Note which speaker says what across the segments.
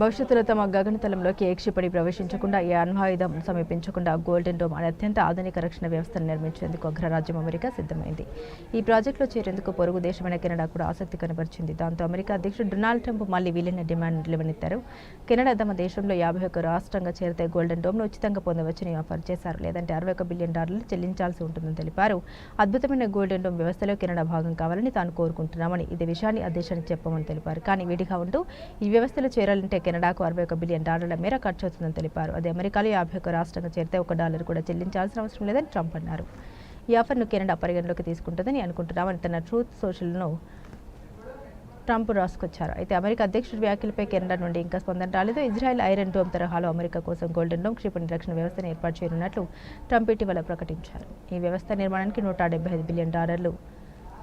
Speaker 1: భవిష్యత్తులో తమ గగనతలంలోకి ఏక్షిపడి ప్రవేశించకుండా ఈ అణ్వాయుధం సమీపించకుండా గోల్డెన్ డోమ్ అనే అత్యంత ఆధునిక రక్షణ వ్యవస్థను నిర్మించేందుకు అగ్రరాజ్యం అమెరికా సిద్ధమైంది. ఈ ప్రాజెక్టులో చేరేందుకు పొరుగు దేశమైన కెనడా కూడా ఆసక్తి కనబరిచింది. దాంతో అమెరికా అధ్యక్షుడు డొనాల్డ్ ట్రంప్ మళ్ళీ విలీన డిమాండ్ లేవనెత్తారు కెనడా తమ దేశంలో యాభై ఒక్క రాష్ట్రంగా చేరితే గోల్డెన్ డోమ్ను ఉచితంగా పొందవచ్చని ఆఫర్ చేశారు. లేదంటే అరవై ఒక బిలియన్ డాలర్లు చెల్లించాల్సి ఉంటుందని తెలిపారు. అద్భుతమైన గోల్డెన్ డోమ్ వ్యవస్థలో కెనడా భాగం కావాలని తాను కోరుకుంటున్నామని ఇదే విషయాన్ని ఆ దేశానికి చెప్పమని తెలిపారు. కానీ వీడిగా ఉంటూ ఈ వ్యవస్థలో చేరాలంటే కెనడాకు అరవై ఒక బిలియన్ డాలర్ల మేర ఖర్చు అవుతుందని తెలిపారు. అదే అమెరికాలో యాభై ఒక రాష్ట్రంగా చేరితే ఒక డాలర్ కూడా చెల్లించాల్సిన అవసరం లేదని ట్రంప్ అన్నారు. ఈ ఆఫర్ను కెనడా పరిగణలోకి తీసుకుంటుందని అనుకుంటున్నామని తన ట్రూత్ సోషల్ను ట్రంప్ రాసుకొచ్చారు. అయితే అమెరికా అధ్యక్షుడి వ్యాఖ్యలపై కెనడా నుండి ఇంకా స్పందన రాలేదు. ఇజ్రాయెల్ ఐరన్ డోమ్ తరహాలో అమెరికా కోసం గోల్డెన్ డోమ్ క్షిపణి రక్షణ వ్యవస్థను ఏర్పాటు చేయనున్నట్లు ట్రంప్ ఇటీవల ప్రకటించారు. ఈ వ్యవస్థ నిర్మాణానికి నూట డెబ్బై ఐదు బిలియన్ డాలర్లు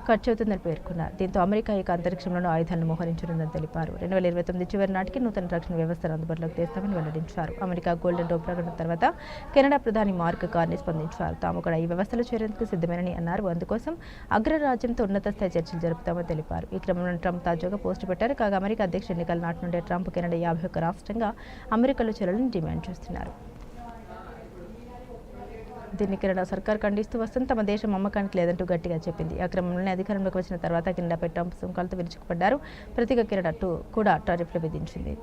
Speaker 1: ఖర్చు అవుతుందని పేర్కొన్నారు. దీంతో అమెరికా ఇక అంతరిక్షంలోనూ ఆయుధాలను మోహరించనుందని తెలిపారు. రెండు వేల ఇరవై తొమ్మిది చివరి నాటికి నూతన రక్షణ వ్యవస్థను అందుబాటులోకి తెస్తామని వెల్లడించారు. అమెరికా గోల్డెన్ డోప్ ప్రకటన తర్వాత కెనడా ప్రధాని మార్క్ కార్ని స్పందించారు. తాము కూడా ఈ వ్యవస్థలో చేరేందుకు సిద్ధమేనని అన్నారు. అందుకోసం అగ్రరాజ్యంతో ఉన్నత స్థాయి చర్చలు జరుపుతామని తెలిపారు. ఈ క్రమంలో ట్రంప్ తాజాగా పోస్టు పెట్టారు. కాగా అమెరికా అధ్యక్ష ఎన్నికల నాటి నుండే ట్రంప్ కెనడా యాభై ఒక్క రాష్ట్రంగా అమెరికాలో చేరాలని డిమాండ్ చేస్తున్నారు. దీన్ని కెనడా సర్కార్ ఖండిస్తూ వస్తుంది. తమ దేశం అమ్మకానికి లేదంటూ గట్టిగా చెప్పింది. ఆ క్రమంలోనే అధికారంలోకి వచ్చిన తర్వాత కెనడాపై ట్రంప్ సుంకాలతో విరుచుకుపడ్డారు. ప్రతిగా కెనడా టూ కూడా టారిఫ్లు విధించింది.